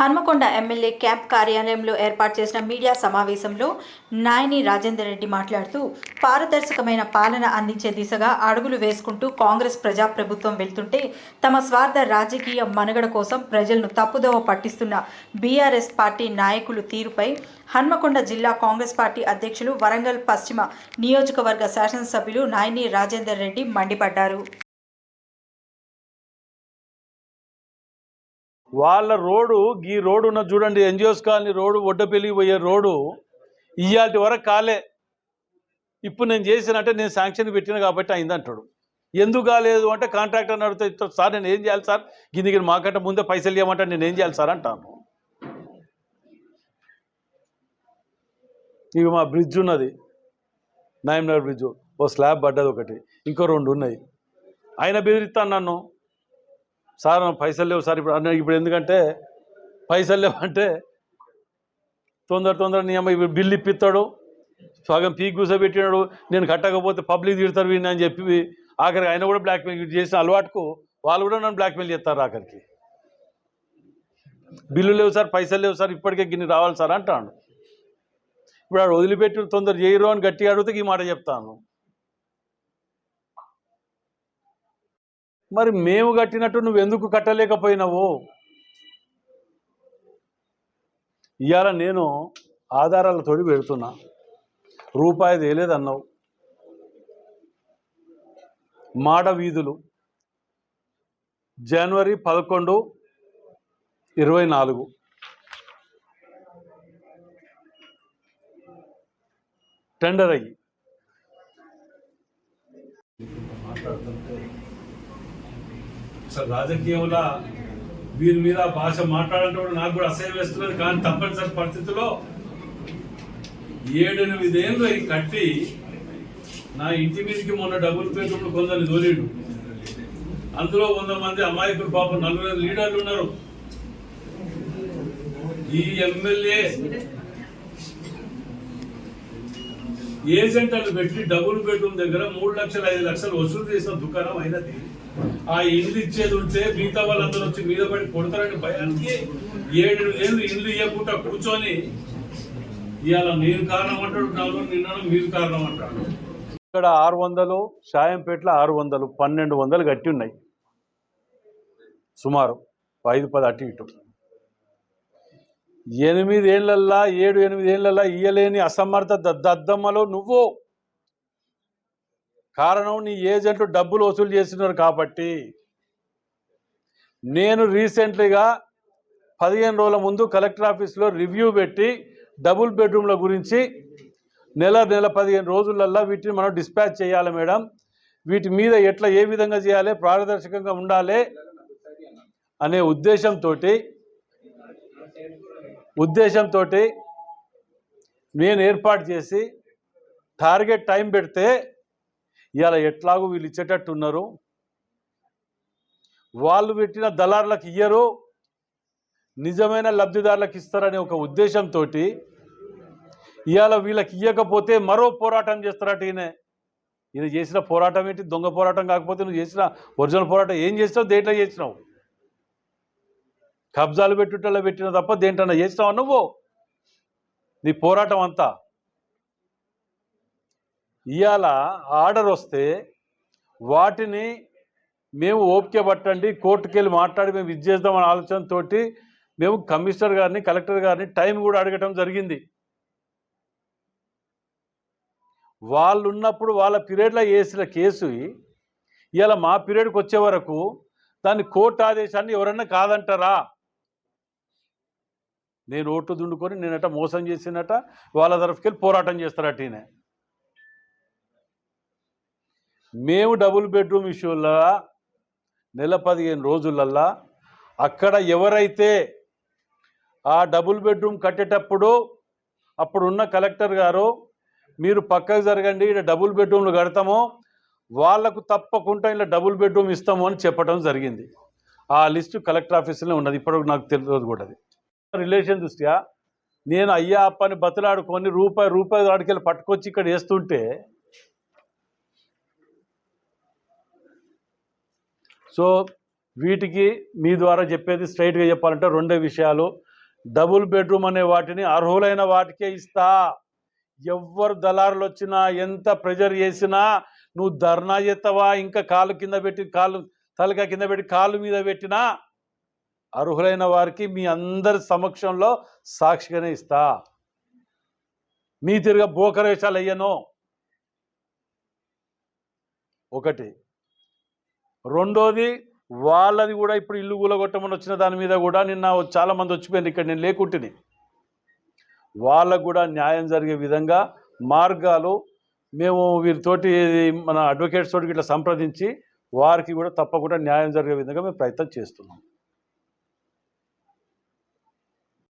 Hanamkonda MLA camp కార్యాలయంలో ఏర్పాటు చేసిన మీడియా సమావేశంలో నాయని రాజేందర్ రెడ్డి మాట్లాడుతూ పారదర్శకమైన పాలన అందించే దిశగా అడుగులు వేసుకుంటూ కాంగ్రెస్ ప్రజాప్రభుత్వం వెళ్తుంటే తమ స్వార్థ రాజకీయ మనుగడ కోసం ప్రజలను తప్పుదోవ పట్టిస్తున్న బీఆర్ఎస్ పార్టీ నాయకులు తీరుపై హన్మకొండ జిల్లా కాంగ్రెస్ పార్టీ అధ్యక్షులు వరంగల్ పశ్చిమ నియోజకవర్గ శాసనసభ్యులు నాయని రాజేందర్ రెడ్డి మండిపడ్డారు. వాళ్ళ రోడ్డు ఈ రోడ్డు ఉన్న చూడండి ఎన్జిఓస్ కాలనీ రోడ్డు ఒడ్డపల్లికి పోయే రోడ్డు ఇవాటి వరకు కాలే. ఇప్పుడు నేను చేసినట్టే నేను శాంక్షన్ పెట్టిన కాబట్టి అయింది అంటాడు. ఎందుకు కాలేదు అంటే కాంట్రాక్టర్ అడిగితే సార్ నేను ఏం చేయాలి సార్? గిన్నెకి మాకంటే ముందే పైసలు ఇవ్వమంటే నేను ఏం చేయాలి సార్? అంటాను. ఇక మా బ్రిడ్జ్ ఉన్నది. నాయమ్నగర్ బ్రిడ్జ్ ఓ స్లాబ్ పడ్డది ఒకటి. ఇంకో రెండు ఉన్నాయి. ఆయన బెదిరిస్తాను నన్ను. సార్ పైసలు లేవు సార్ ఇప్పుడు అన్న ఇప్పుడు ఎందుకంటే పైసలు లేవు అంటే తొందర తొందర నీ అమ్మ ఇప్పుడు బిల్లు ఇప్పిస్తాడు సగం పీక్ కూసబెట్టినాడు నేను కట్టకపోతే పబ్లిక్ తిడతారు వీడిని అని చెప్పి ఆఖరికి ఆయన కూడా బ్లాక్మెయిల్ చేసిన అలవాటుకు వాళ్ళు కూడా నన్ను బ్లాక్మెయిల్ చేస్తారు ఆఖరికి. బిల్లు లేవు సార్ పైసలు లేవు సార్ ఇప్పటికే గిన్ని రావాలి సార్ అంటాను ఇప్పుడు ఆడు వదిలిపెట్టి తొందర చేయరు అని గట్టిగా అడిగితే ఈ మాట చెప్తాను. మరి మేము కట్టినట్టు నువ్వు ఎందుకు కట్టలేకపోయినావు? ఇవాళ నేను ఆధారాలతోటి పెడుతున్నా. రూపాయి తేలేదన్నావు. మాడ వీధులు. జనవరి పదకొండు ఇరవై నాలుగు. టెండర్ అయ్యి. అసలు రాజకీయంలో వీరి మీద భాష మాట్లాడటం నాకు కూడా అసహ్యం వేస్తున్నది కానీ తప్పనిసరి పరిస్థితిలో ఏడెనిమిదేళ్ళు అవి కట్టి నా ఇంటి మీదకి మొన్న డబ్బులు పేరుకున్న కొందరిని దోలేడు అందులో వంద మంది అమాయకులు పాపం నలుగురు లీడర్లు ఉన్నారు. ఈ ఎమ్మెల్యే ఏజెంట్లు పెట్టి డబుల్ బెడ్రూమ్ దగ్గర మూడు లక్షల ఐదు లక్షలు వసూలు చేసిన దుకాణం అయినది. ఆ ఇల్లు ఇచ్చేది ఉంటే మిగతా వాళ్ళందరూ వచ్చి మీద పడి కొడతారని భయానికి ఏడు ఏళ్ళు ఇల్లు ఇవ్వకుండా కూర్చొని ఇవాళ నేను కారణం అంటాడు నాలుగు నిన్న మీరు కారణం అంటాడు. ఇక్కడ ఆరు వందలు షాయంపేటలో ఆరు వందలు పన్నెండు వందలు కట్టి ఉన్నాయి. సుమారు ఐదు పది అటు ఇటు. ఎనిమిదేళ్ళల్లా ఏడు ఎనిమిదేళ్ళల్లా ఇయ్యలేని అసమర్థ దద్దమ్మలో నువ్వు కారణం నీ ఏజెంట్లు డబ్బులు వసూలు చేస్తున్నారు కాబట్టి. నేను రీసెంట్లీగా పదిహేను రోజుల ముందు కలెక్టర్ ఆఫీస్లో రివ్యూ పెట్టి డబుల్ బెడ్రూమ్ల గురించి నెల నెల పదిహేను రోజులల్లో వీటిని మనం డిస్పాచ్ చేయాలి మేడం. వీటి మీద ఎట్లా ఏ విధంగా చేయాలి పారదర్శకంగా ఉండాలి అనే ఉద్దేశంతో ఉద్దేశంతో నేను ఏర్పాటు చేసి టార్గెట్ టైం పెడితే ఇవాళ ఎట్లాగూ వీళ్ళు ఇచ్చేటట్టు ఉన్నారు వాళ్ళు పెట్టిన దళారులకు ఇయ్యరు నిజమైన లబ్ధిదారులకు ఇస్తారనే ఒక ఉద్దేశంతో ఇవాళ వీళ్ళకి ఇవ్వకపోతే మరో పోరాటం చేస్తారట ఈయన. ఈయన చేసిన పోరాటం ఏంటి? దొంగ పోరాటం కాకపోతే నువ్వు చేసిన ఒరిజినల్ పోరాటం ఏం చేసినావు దేంట్లో చేసినావు? కబ్జాలు పెట్టుటలో పెట్టిన తప్ప దేంట్లో చేసినావు నువ్వు? నీ పోరాటం అంతా. ఇవాళ ఆర్డర్ వస్తే వాటిని మేము ఓపిక పట్టండి కోర్టుకి వెళ్ళి మాట్లాడి మేము ఇది చేద్దామనే ఆలోచనతోటి మేము కమిషనర్ గారిని కలెక్టర్ గారిని టైం కూడా అడగటం జరిగింది. వాళ్ళు ఉన్నప్పుడు వాళ్ళ పీరియడ్లో వేసిన కేసు ఇవాళ మా పీరియడ్కి వచ్చే వరకు దాన్ని కోర్టు ఆదేశాన్ని ఎవరన్నా కాదంటారా? నేను ఓట్లు దుండుకొని నేనట మోసం చేసినట వాళ్ళ తరఫుకెళ్ళి పోరాటం చేస్తారట ఈయన. మేము డబుల్ బెడ్రూమ్ ఇష్యూలో నెల పదిహేను రోజులల్లా అక్కడ ఎవరైతే ఆ డబుల్ బెడ్రూమ్ కట్టేటప్పుడు అప్పుడున్న కలెక్టర్ గారు మీరు పక్కకు జరగండి ఇక్కడ డబుల్ బెడ్రూమ్లు కడతాము వాళ్ళకు తప్పకుండా ఇలా డబుల్ బెడ్రూమ్ ఇస్తాము అని చెప్పడం జరిగింది. ఆ లిస్టు కలెక్టర్ ఆఫీసులో ఉన్నది ఇప్పటికి నాకు తెలియదు కూడా అది. రిలేషన్ దృష్ట్యా నేను అయ్యా అప్పని బతులాడుకొని రూపాయి రూపాయి వాడికెళ్ళి పట్టుకొచ్చి ఇక్కడ వేస్తుంటే సో వీటికి మీ ద్వారా చెప్పేది స్ట్రైట్గా చెప్పాలంటే రెండే విషయాలు. డబుల్ బెడ్రూమ్ అనే వాటిని అర్హులైన వాటికే ఇస్తా. ఎవ్వరు దళారులు వచ్చినా ఎంత ప్రెజర్ చేసినా నువ్వు ధర్నా చేస్తావా ఇంకా కాలు కింద పెట్టి కాలు తలక కింద పెట్టి కాలు మీద పెట్టినా అర్హులైన వారికి మీ అందరి సమక్షంలో సాక్షిగానే ఇస్తా. మీ తిరిగా బోకరేషాలు అయ్యను ఒకటి రెండోది వాళ్ళది కూడా ఇప్పుడు ఇల్లు కూలగొట్టమని వచ్చిన దాని మీద కూడా నిన్న చాలా మంది వచ్చిపోయింది ఇక్కడ నేను లేకుంటుని. వాళ్ళకు కూడా న్యాయం జరిగే విధంగా మార్గాలు మేము వీరితోటి మన అడ్వకేట్స్ తోటి ఇట్లా సంప్రదించి వారికి కూడా తప్పకుండా న్యాయం జరిగే విధంగా మేము ప్రయత్నం చేస్తున్నాం.